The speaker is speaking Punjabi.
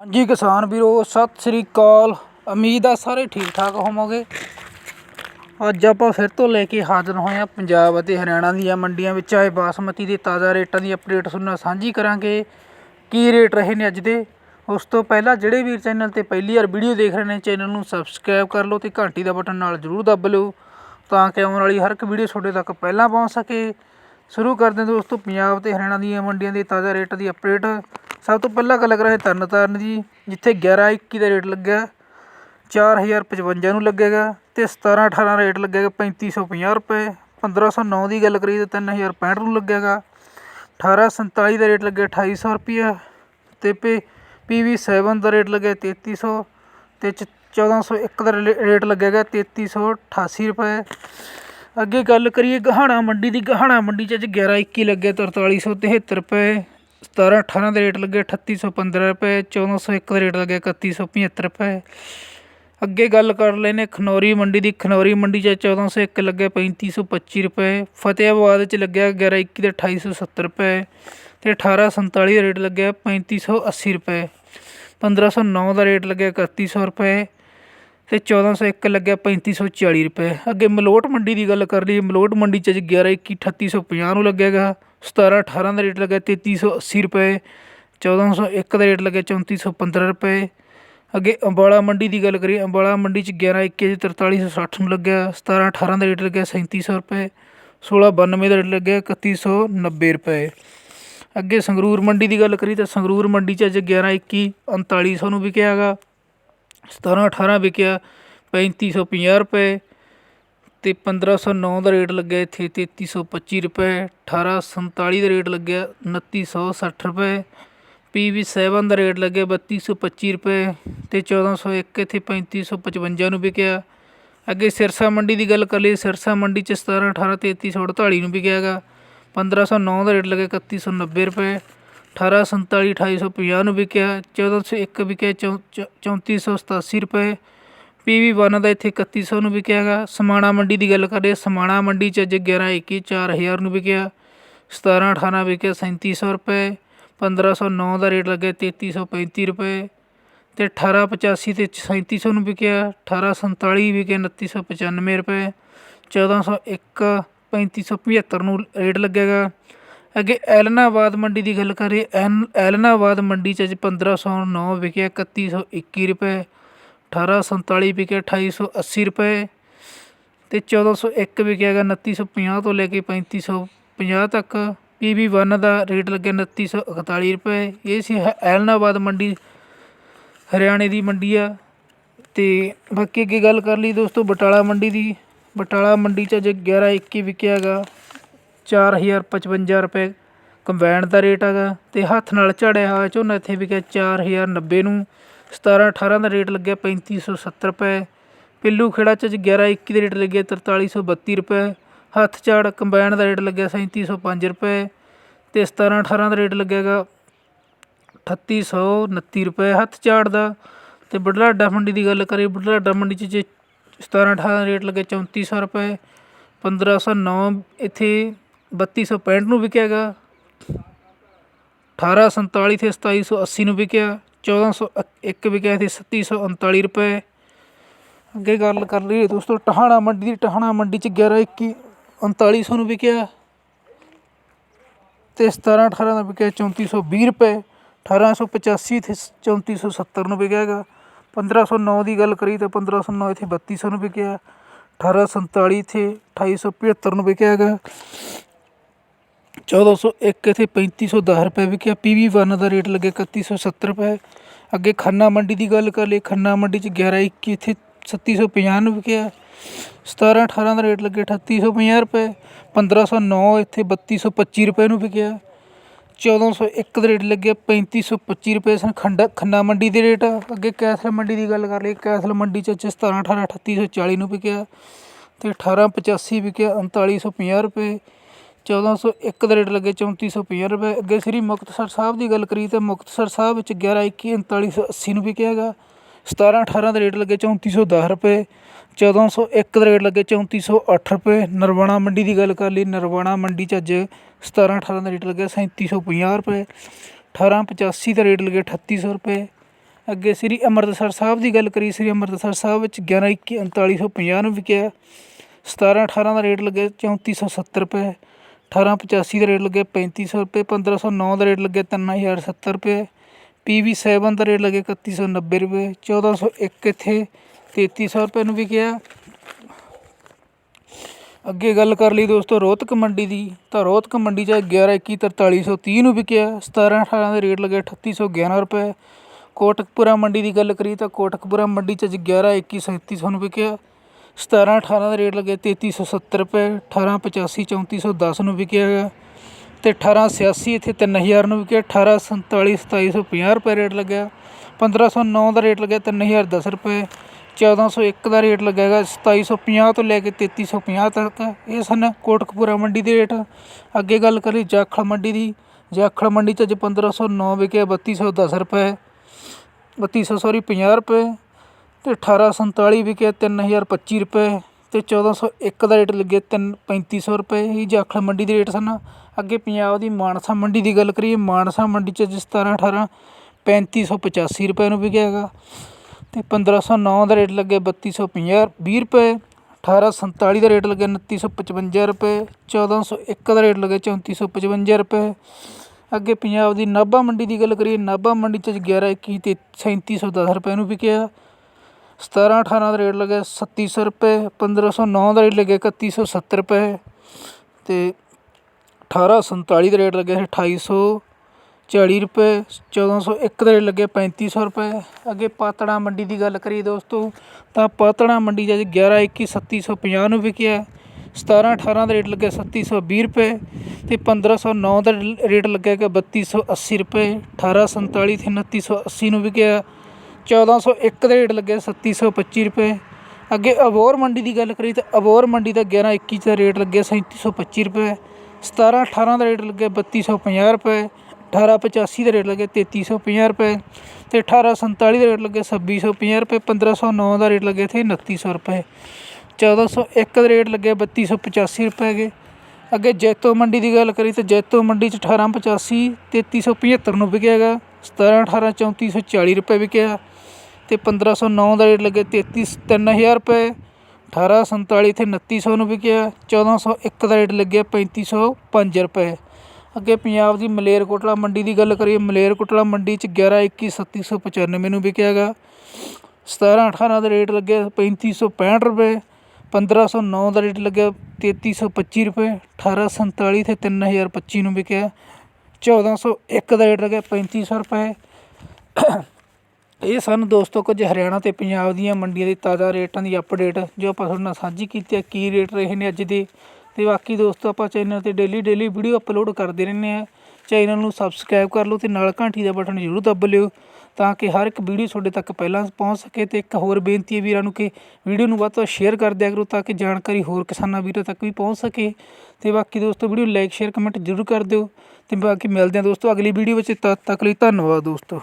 ਹਾਂਜੀ ਕਿਸਾਨ ਵੀਰੋ, ਸਤਿ ਸ੍ਰੀ ਅਕਾਲ। ਉਮੀਦ ਆ ਸਾਰੇ ਠੀਕ ਠਾਕ ਹੋਵੋਗੇ। ਅੱਜ ਆਪਾਂ ਫਿਰ ਤੋਂ ਲੈ ਕੇ ਹਾਜ਼ਰ ਹੋਏ ਹਾਂ ਪੰਜਾਬ ਅਤੇ ਹਰਿਆਣਾ ਦੀਆਂ ਮੰਡੀਆਂ ਵਿੱਚ। ਆਏ ਬਾਸਮਤੀ ਦੇ ਤਾਜ਼ਾ ਰੇਟਾਂ ਦੀ ਅਪਡੇਟ ਤੁਹਾਨੂੰ ਨਾਲ ਸਾਂਝੀ ਕਰਾਂਗੇ। ਕੀ ਰੇਟ ਰਹੇ ਨੇ ਅੱਜ ਦੇ? ਉਸ ਤੋਂ ਪਹਿਲਾਂ ਜਿਹੜੇ ਵੀਰ ਚੈਨਲ ਤੇ ਪਹਿਲੀ ਵਾਰ ਵੀਡੀਓ ਦੇਖ ਰਹੇ ਨੇ, ਚੈਨਲ ਨੂੰ ਸਬਸਕ੍ਰਾਈਬ ਕਰ ਲਓ ਤੇ ਘੰਟੀ ਦਾ ਬਟਨ ਨਾਲ ਜ਼ਰੂਰ ਦੱਬ ਲਓ, ਤਾਂ ਕਿ ਆਉਣ ਵਾਲੀ ਹਰ ਇੱਕ ਵੀਡੀਓ ਤੁਹਾਡੇ ਤੱਕ ਪਹਿਲਾਂ ਪਹੁੰਚ ਸਕੇ। ਸ਼ੁਰੂ ਕਰਦੇ ਹਾਂ ਦੋਸਤੋ, ਪੰਜਾਬ ਤੇ ਹਰਿਆਣਾ ਦੀਆਂ ਮੰਡੀਆਂ ਦੇ ਤਾਜ਼ਾ ਰੇਟ ਦੀ ਅਪਡੇਟ ਸਭ ਤੋਂ ਪਹਿਲਾਂ ਗੱਲ ਕਰਾਂਗੇ ਤਰਨਤਾਰਨ ਦੀ, ਜਿੱਥੇ 11 21 ਦਾ ਰੇਟ ਲੱਗਿਆ 4055 ਨੂੰ ਲੱਗੇਗਾ ਤੇ 17 18 ਰੇਟ ਲੱਗੇਗਾ 3550 ਰੁਪਏ 1509 ਦੀ ਗੱਲ ਕਰੀਏ ਤਾਂ 3065 ਨੂੰ ਲੱਗੇਗਾ 1847 ਦਾ ਰੇਟ ਲੱਗਿਆ ਅਠਾਈ 2800 ਰੁਪਏ ਤੇ ਪੀ ਵੀ ਸੈਵਨ ਦਾ ਰੇਟ ਲੱਗਿਆ ਤੇਤੀ ਸੌ ਅਤੇ ਚ- 1401 ਦਾ ਰੇ ਰੇਟ ਲੱਗੇਗਾ 3388 ਰੁਪਏ। ਅੱਗੇ ਗੱਲ ਕਰੀਏ ਗਹਾਣਾ ਮੰਡੀ ਦੀ, ਗਹਾਣਾ ਮੰਡੀ ਚ ਅੱਜ 11 21 ਲੱਗਿਆ 4373 ਰੁਪਏ 17 18 ਦਾ ਰੇਟ ਲੱਗਿਆ 3815 ਰੁਪਏ 1401 ਦਾ ਰੇਟ ਲੱਗਿਆ 3175 ਰੁਪਏ। ਅੱਗੇ ਗੱਲ ਕਰ ਲੈਨੇ ਖਨੌਰੀ ਮੰਡੀ ਦੀ, ਖਨੌਰੀ ਮੰਡੀ ਚ 1401 ਲੱਗਿਆ 3525 ਰੁਪਏ। ਫਤਿਆਬਾਦ ਚ ਲੱਗਿਆ 11 21 ਦੇ 2870 ਰੁਪਏ ਅਤੇ ਅਠਾਰਾਂ ਸੰਤਾਲੀ ਦਾ ਰੇਟ ਲੱਗਿਆ 3580 ਰੁਪਏ। 1509 ਦਾ ਰੇਟ ਲੱਗਿਆ ਇਕੱਤੀ ਸੌ ਰੁਪਏ। ਤੇ 1401 ਲੱਗਿਆ 3540 ਰੁਪਏ। ਅੱਗੇ ਮਲੋਟ ਮੰਡੀ ਦੀ ਗੱਲ ਕਰ ਲਈਏ, ਮਲੋਟ ਮੰਡੀ ਚ ਅੱਜ 11 21 3850 ਨੂੰ ਲੱਗੇਗਾ 17 18 ਦਾ ਰੇਟ ਲੱਗਿਆ 3380 ਰੁਪਏ। 1401 ਦਾ ਰੇਟ ਲੱਗਿਆ 3415 ਰੁਪਏ। ਅੱਗੇ ਅੰਬਾਲਾ ਮੰਡੀ ਦੀ ਗੱਲ ਕਰੀਏ, ਅੰਬਾਲਾ ਮੰਡੀ ਚ 11 21 ਚ 4360 ਨੂੰ ਲੱਗਿਆ। 17 18 ਦਾ ਰੇਟ ਲੱਗਿਆ 3700 ਰੁਪਏ। 1692 ਦਾ ਰੇਟ ਲੱਗਿਆ 3190 ਰੁਪਏ। ਅੱਗੇ ਸੰਗਰੂਰ ਮੰਡੀ ਦੀ ਗੱਲ ਕਰੀ ਤਾਂ ਸੰਗਰੂਰ ਮੰਡੀ ਚ ਅੱਜ 11 21 3900 ਨੂੰ ਵਿਕਿਆ ਹੈਗਾ 17 18 ਵਿਕਿਆ 3550 ਰੁਪਏ ਤੇ 1509 ਦਾ ਰੇਟ ਲੱਗਿਆ ਇੱਥੇ 3325 ਰੁਪਏ 1847 ਦਾ ਰੇਟ ਲੱਗਿਆ 2960 ਰੁਪਏ, ਪੀ ਵੀ ਸੈਵਨ ਦਾ ਰੇਟ ਲੱਗਿਆ 3225 ਰੁਪਏ ਅਤੇ ਚੌਦ੍ਹਾਂ ਸੌ ਇੱਕ ਇੱਥੇ 3555 ਨੂੰ ਵਿਕਿਆ। ਅੱਗੇ ਸਿਰਸਾ ਮੰਡੀ ਦੀ ਗੱਲ ਕਰ ਲਈਏ, ਸਿਰਸਾ ਮੰਡੀ ਚ 17 18 3348 ਨੂੰ ਵਿਕਿਆ ਹੈਗਾ 1509 ਦਾ ਰੇਟ ਲੱਗਿਆ 3190 ਰੁਪਏ। 1847 2850 ਨੂੰ ਵਿਕਿਆ 1401 ਵਿਕਿਆ, ਚੌ- ਚੌ- 3487 ਰੁਪਏ। ਪੀ ਵੀ 1 ਦਾ ਇੱਥੇ ਇਕੱਤੀ ਸੌ ਨੂੰ ਵਿਕਿਆ ਹੈਗਾ ਸਮਾਣਾ ਮੰਡੀ ਦੀ ਗੱਲ ਕਰੀਏ ਸਮਾਣਾ ਮੰਡੀ ਚ ਅੱਜ 11 21 4000 ਨੂੰ ਵਿਕਿਆ। 17 18 ਵਿਕਿਆ, ਸੈਂਤੀ ਸੌ ਰੁਪਏ। 1509 ਦਾ ਰੇਟ ਲੱਗਿਆ 3335 ਰੁਪਏ। ਤੇ 1885 ਤੇ 3700 ਨੂੰ ਵਿਕਿਆ। 1847 ਵਿਕਿਆ 2995 ਰੁਪਏ। 1401 3575 ਨੂੰ ਰੇਟ ਲੱਗੇਗਾ ਅੱਗੇ ਐਲਨਾਬਾਦ ਮੰਡੀ ਦੀ ਗੱਲ ਕਰੀਏ, ਐਨ ਐਲਨਾਬਾਦ ਮੰਡੀ ਚ ਅੱਜ 1509 ਵਿਕਿਆ 3121 ਰੁਪਏ 1847 ਵਿਕਿਆ 2880 ਰੁਪਏ ਅਤੇ ਚੌਦ੍ਹਾਂ ਸੌ ਇੱਕ ਵਿਕਿਆ ਤੇ 1401 ਵਿਕਿਆਗਾ 2950 ਤੋਂ ਲੈ ਕੇ 3550 ਤੱਕ। ਪੀਵੀ 1 ਦਾ ਰੇਟ ਲੱਗਿਆ 2941 ਰੁਪਏ। ਇਹ ਸੀ ਹੈ- ਐਲਨਾਬਾਦ ਮੰਡੀ, ਹਰਿਆਣੇ ਦੀ ਮੰਡੀ ਆ। ਤੇ ਬਾਕੀ ਅੱਗੇ ਗੱਲ ਕਰ ਲਈ ਦੋਸਤੋ ਬਟਾਲਾ ਮੰਡੀ ਦੀ। ਬਟਾਲਾ ਮੰਡੀ ਚ ਅੱਜ 11 21 ਵਿਕਿਆ ਗਾ ਚਾਰ ਹਜ਼ਾਰ ਪਚਵੰਜਾ ਰੁਪਏ। ਕੰਬਾਈਨ ਦਾ ਰੇਟ ਹੈਗਾ ਅਤੇ ਹੱਥ ਨਾਲ ਝਾੜਿਆ ਹੋਇਆ ਝੋਨਾ ਇੱਥੇ ਵਿਕਿਆ 4090 ਨੂੰ। 17 18 ਦਾ ਰੇਟ ਲੱਗਿਆ 3570 ਰੁਪਏ। ਪਿੱਲੂ ਖੇੜਾ ਚ ਅੱਜ 11 21 ਦੇ ਰੇਟ ਲੱਗਿਆ 4332 ਰੁਪਏ। ਹੱਥ ਝਾੜ ਕੰਬਾਈਨ ਦਾ ਰੇਟ ਲੱਗਿਆ 3705 ਰੁਪਏ ਅਤੇ 17 18 ਦਾ ਰੇਟ ਲੱਗਿਆ ਗਾ ਅਠੱਤੀ ਸੌ ਉਨੱਤੀ ਰੁਪਏ ਹੱਥ ਝਾੜ ਦਾ। ਅਤੇ ਬੁਢਲਾਡਾ ਮੰਡੀ ਦੀ ਗੱਲ ਕਰੀਏ, ਬੁਢਲਾਡਾ ਮੰਡੀ ਚ ਜੇ 17 18 ਦਾ ਰੇਟ ਲੱਗਿਆ ਚੌਂਤੀ ਸੌ ਰੁਪਏ। 1509 ਇੱਥੇ 3265 ਨੂੰ ਵਿਕਿਆਗਾ 1847 ਤੇ 2780 ਨੂੰ ਵਿਕਿਆ। 1401 ਵਿਕਿਆ ਤੇ 3739 ਰੁਪਏ। ਅੱਗੇ ਗੱਲ ਕਰ ਲਈਏ ਦੋਸਤੋ, ਟਹਾਣਾ ਮੰਡੀ ਦੀ, ਟਹਾਣਾ ਮੰਡੀ ਚ 11 21 3900 ਨੂੰ ਵਿਕਿਆ। ਅਤੇ 17 18 ਦਾ ਵਿਕਿਆ 3420 ਰੁਪਏ। ਅਠਾਰਾਂ ਸੌ ਪਚਾਸੀ ਅਤੇ ਚੌਂਤੀ ਸੌ ਸੱਤਰ ਨੂੰ ਵਿਕਿਆ ਹੈਗਾ। 1509 ਦੀ ਗੱਲ ਕਰੀ ਤਾਂ 1509 ਇੱਥੇ ਬੱਤੀ ਸੌ ਨੂੰ ਵਿਕਿਆ। 1847 ਇੱਥੇ 2875 ਨੂੰ ਵਿਕਿਆ ਹੈਗਾ। 1401 ਇੱਥੇ 3510 ਰੁਪਏ ਵਿਕਿਆ ਪੀਵੀ 1 ਦਾ ਰੇਟ ਲੱਗਿਆ 3170 ਰੁਪਏ ਅੱਗੇ ਖੰਨਾ ਮੰਡੀ ਦੀ ਗੱਲ ਕਰ ਲਈ ਖੰਨਾ ਮੰਡੀ ਚ 11 21 ਇੱਥੇ 3750 ਨੂੰ ਵਿਕਿਆ 17 18 ਦਾ ਰੇਟ ਲੱਗਿਆ 3850 ਰੁਪਏ 1509 ਇੱਥੇ 3225 ਰੁਪਏ ਨੂੰ ਵਿਕਿਆ 1401 ਦਾ ਰੇਟ ਲੱਗਿਆ 3525 ਰੁਪਏ ਸਨ ਖੰਡਾ ਖੰਨਾ ਮੰਡੀ ਦੇ ਰੇਟ ਅੱਗੇ ਕੈਸਲ ਮੰਡੀ ਦੀ ਗੱਲ ਕਰ ਲਈ ਕੈਸਲ ਮੰਡੀ ਚ 17 18 3840 ਨੂੰ ਵਿਕਿਆ ਤੇ 1885 ਵਿਕਿਆ 3950 ਰੁਪਏ 1401 ਦਾ ਰੇਟ ਲੱਗੇ 3450 ਰੁਪਏ। ਅੱਗੇ ਸ੍ਰੀ ਮੁਕਤਸਰ ਸਾਹਿਬ ਦੀ ਗੱਲ ਕਰੀ ਤਾਂ ਮੁਕਤਸਰ ਸਾਹਿਬ ਵਿੱਚ 11 21 3980 ਨੂੰ ਵਿਕਿਆ ਹੈਗਾ 17 18 ਦਾ ਰੇਟ ਲੱਗੇ 3410 ਰੁਪਏ। 1401 ਦਾ ਰੇਟ ਲੱਗੇ 3408 ਰੁਪਏ। ਨਰਵਾਣਾ ਮੰਡੀ ਦੀ ਗੱਲ ਕਰ ਲਈ, ਨਰਵਾਣਾ ਮੰਡੀ ਚ ਅੱਜ 17 18 ਦਾ ਰੇਟ ਲੱਗਿਆ 3750 ਰੁਪਏ। 1885 ਦਾ ਰੇਟ ਲੱਗਿਆ 3800 ਰੁਪਏ। ਅੱਗੇ ਸ੍ਰੀ ਅੰਮ੍ਰਿਤਸਰ ਸਾਹਿਬ ਦੀ ਗੱਲ ਕਰੀ ਸ੍ਰੀ ਅੰਮ੍ਰਿਤਸਰ ਸਾਹਿਬ ਵਿੱਚ 11 ਇੱਕੀ 3950 ਨੂੰ ਵਿਕਿਆ 17 18 ਦਾ ਰੇਟ ਲੱਗੇ 3470 ਰੁਪਏ। 1885 ਦਾ ਰੇਟ ਲੱਗਿਆ ਪੈਂਤੀ ਸੌ ਰੁਪਏ 1509 ਦਾ ਰੇਟ ਲੱਗਿਆ ਤਿੰਨਾਂ ਹਜ਼ਾਰ ਸੱਤਰ ਰੁਪਏ। ਪੀ ਵੀ ਸੈਵਨ ਦਾ ਰੇਟ ਲੱਗੇ 3190 ਰੁਪਏ। 1401 ਇੱਥੇ, ਤੇਤੀ ਸੌ ਰੁਪਏ ਨੂੰ ਵਿਕਿਆ। ਅੱਗੇ ਗੱਲ ਕਰ ਲਈ ਦੋਸਤੋ, ਰੋਹਤਕ ਮੰਡੀ ਦੀ, ਤਾਂ ਰੋਹਤਕ ਮੰਡੀ 'ਚ 11 21 4330 ਨੂੰ ਵਿਕਿਆ। 17 18 ਦਾ ਰੇਟ ਲੱਗੇ 3811 ਰੁਪਏ। ਕੋਟਕਪੁਰਾ ਮੰਡੀ ਦੀ ਗੱਲ ਕਰੀ ਤਾਂ ਕੋਟਕਪੁਰਾ ਮੰਡੀ 'ਚ ਅੱਜ 11 21 3700 ਨੂੰ ਵਿਕਿਆ। 17 18 ਦਾ ਰੇਟ ਲੱਗਿਆ, ਤੇਤੀ ਸੌ ਸੱਤਰ ਰੁਪਏ 18 85 3410 ਨੂੰ ਵਿਕਿਆ ਹੈਗਾ ਅਤੇ ਤੇ 1886 ਇੱਥੇ 3000 ਨੂੰ ਵਿਕਿਆ 1847 2750 ਰੁਪਏ ਰੇਟ ਲੱਗਿਆ 1509 ਦਾ ਰੇਟ ਲੱਗਿਆ 3010 ਰੁਪਏ 1401 ਦਾ ਰੇਟ ਲੱਗਿਆ ਹੈਗਾ, ਸਤਾਈ ਸੌ ਪੰਜਾਹ ਤੋਂ ਲੈ ਕੇ 3350 ਤੱਕ। ਇਹ ਸਨ ਕੋਟਕਪੂਰਾ ਮੰਡੀ ਦੇ ਰੇਟ। ਅੱਗੇ ਗੱਲ ਕਰੀ ਜਾਖਲ ਮੰਡੀ ਦੀ। ਜਾਖਲ ਮੰਡੀ 'ਚ ਅੱਜ 1509 ਵਿਕਿਆ 3210 ਰੁਪਏ, ਬੱਤੀ ਸੌ ਸੌਰੀ 50 ਰੁਪਏ ਅਤੇ ਤੇ 1847 ਵਿਕਿਆ 3025 ਰੁਪਏ ਅਤੇ ਚੌਦਾਂ ਸੌ ਇੱਕ ਦਾ ਰੇਟ ਲੱਗਿਆ 3 3500 ਰੁਪਏ। ਇਹ ਜਾਖਲ ਮੰਡੀ ਦੇ ਰੇਟ ਸਨ। ਅੱਗੇ ਪੰਜਾਬ ਦੀ ਮਾਨਸਾ ਮੰਡੀ ਦੀ ਗੱਲ ਕਰੀਏ, ਮਾਨਸਾ ਮੰਡੀ 'ਚ ਅੱਜ 17 18 3585 ਰੁਪਏ ਨੂੰ ਵਿਕਿਆ ਹੈਗਾ ਤੇ 1509 ਦਾ ਰੇਟ ਲੱਗਿਆ 3250 20 ਰੁਪਏ। 1847 ਦਾ ਰੇਟ ਲੱਗਿਆ 2955 ਰੁਪਏ। 1401 ਦਾ ਰੇਟ ਲੱਗਿਆ 3455 ਰੁਪਏ। ਅੱਗੇ ਪੰਜਾਬ ਦੀ ਨਾਭਾ ਮੰਡੀ ਦੀ ਗੱਲ ਕਰੀਏ, ਨਾਭਾ ਮੰਡੀ 'ਚ 11 21 ਤੇ 3710 ਰੁਪਏ ਨੂੰ ਵਿਕਿਆ। 17 18 ਦਾ ਰੇਟ ਲੱਗਿਆ 3700 ਰੁਪਏ 1509 ਦਾ ਰੇਟ ਲੱਗਿਆ 3170 ਰੁਪਏ। ਅਤੇ ਅਠਾਰਾਂ ਸੰਤਾਲੀ ਦਾ ਰੇਟ ਲੱਗਿਆ 2800 40 ਰੁਪਏ 1401 ਦਾ ਰੇਟ ਲੱਗਿਆ 3500 ਰੁਪਏ। ਅੱਗੇ ਪਾਤੜਾ ਮੰਡੀ ਦੀ ਗੱਲ ਕਰੀਏ ਦੋਸਤੋ, ਤਾਂ ਪਾਤੜਾ ਮੰਡੀ ਜੇ ਅੱਜ 11 21 3750 ਨੂੰ ਵਿਕਿਆ। 17 18 ਦਾ ਰੇਟ ਲੱਗਿਆ 3720 ਰੁਪਏ। ਤੇ 1509 ਦਾ ਰੇਟ ਲੱਗਿਆ ਕਿ 3280 ਰੁਪਏ 1847 ਤੇ 2980 ਨੂੰ ਵਿਕਿਆ। 1401 ਦਾ ਰੇਟ ਲੱਗਿਆ 3725 ਰੁਪਏ। ਅੱਗੇ ਅਬੋਰ ਮੰਡੀ ਦੀ ਗੱਲ ਕਰੀ ਤਾਂ ਅਬੋਰ ਮੰਡੀ ਦਾ 11 21 ਦਾ ਰੇਟ ਲੱਗਿਆ 3725 ਰੁਪਏ। 17 18 ਦਾ ਰੇਟ ਲੱਗਿਆ 3250 ਰੁਪਏ। 1885 ਦਾ ਰੇਟ ਲੱਗਿਆ 3350 ਰੁਪਏ ਤੇ 1847 ਦਾ ਰੇਟ ਲੱਗਿਆ 2650 ਰੁਪਏ। 1509 ਦਾ ਰੇਟ ਲੱਗਿਆ ਇੱਥੇ 2900 ਰੁਪਏ। 1401 ਦਾ ਰੇਟ ਲੱਗਿਆ 3285 ਰੁਪਏ ਗਏ ਅੱਗੇ ਜੈਤੋ ਮੰਡੀ ਦੀ ਗੱਲ ਕਰੀ ਤਾਂ ਜੈਤੋ ਮੰਡੀ 'ਚ 1885 3375 ਨੂੰ ਵਿਕਿਆ ਹੈਗਾ। 17 18 3440 ਰੁਪਏ ਵਿਕਿਆ। ਤੇ 1509 ਦਾ ਰੇਟ ਲੱਗਿਆ 33 3000 ਰੁਪਏ। 1847 ਤੇ 2900 ਨੂੰ ਵਿਕਿਆ। 1401 ਦਾ ਰੇਟ ਲੱਗਿਆ 3505 ਰੁਪਏ। ਅੱਗੇ ਪੰਜਾਬ ਦੀ ਮਲੇਰਕੋਟਲਾ ਮੰਡੀ ਦੀ ਗੱਲ ਕਰੀਏ ਮਲੇਰਕੋਟਲਾ ਮੰਡੀ 'ਚ 11 21 3795 ਨੂੰ ਵਿਕਿਆ ਹੈਗਾ। 17 18 ਦਾ ਰੇਟ ਲੱਗਿਆ 3565 ਰੁਪਏ। 1509 ਦਾ ਰੇਟ ਲੱਗਿਆ 3325 ਰੁਪਏ। 1847 ਤੇ 3025 ਨੂੰ ਵਿਕਿਆ। 1401 ਦਾ ਰੇਟ ਲੱਗਿਆ 3500 ਰੁਪਏ। ਇਹ ਸਨ ਦੋਸਤੋ ਕੁਝ ਹਰਿਆਣਾ ਅਤੇ ਪੰਜਾਬ ਦੀਆਂ ਮੰਡੀਆਂ ਦੇ ਤਾਜ਼ਾ ਰੇਟਾਂ ਦੀ ਅਪਡੇਟ ਜੋ ਆਪਾਂ ਤੁਹਾਡੇ ਨਾਲ ਸਾਂਝੀ ਕੀਤੀ ਹੈ ਕੀ ਰੇਟ ਰਹੇ ਨੇ ਅੱਜ ਦੇ। ਤੇ ਬਾਕੀ ਦੋਸਤੋ ਆਪਾਂ ਚੈਨਲ ਤੇ ਡੇਲੀ ਡੇਲੀ ਵੀਡੀਓ ਅਪਲੋਡ ਕਰਦੇ ਰਹਿੰਦੇ ਆ ਚੈਨਲ ਨੂੰ ਸਬਸਕ੍ਰਾਈਬ ਕਰ ਲਓ ਤੇ ਨਾਲ ਘੰਟੀ ਦਾ ਬਟਨ ਜ਼ਰੂਰ ਦੱਬ ਲਿਓ, ਤਾਂ ਕਿ ਹਰ ਇੱਕ ਵੀਡੀਓ ਤੁਹਾਡੇ ਤੱਕ ਪਹਿਲਾਂ ਪਹੁੰਚ ਸਕੇ। ਤੇ ਇੱਕ ਹੋਰ ਬੇਨਤੀ ਹੈ ਵੀਰਾਂ ਨੂੰ ਕਿ ਵੀਡੀਓ ਨੂੰ ਵੱਧ ਤੋਂ ਵੱਧ ਸ਼ੇਅਰ ਕਰ ਦਿਆ ਕਰੋ ਤਾਂ ਕਿ ਜਾਣਕਾਰੀ ਹੋਰ ਕਿਸਾਨਾਂ ਵੀਰਾਂ ਤੱਕ ਵੀ ਪਹੁੰਚ ਸਕੇ। ਤੇ ਬਾਕੀ ਦੋਸਤੋ ਵੀਡੀਓ ਲਾਈਕ ਸ਼ੇਅਰ ਕਮੈਂਟ ਜ਼ਰੂਰ ਕਰ ਦਿਓ। ਤੇ ਬਾਕੀ ਮਿਲਦੇ ਹਾਂ ਦੋਸਤੋ ਅਗਲੀ ਵੀਡੀਓ ਵਿੱਚ, ਤਦ ਤੱਕ ਲਈ ਧੰਨਵਾਦ ਦੋਸਤੋ।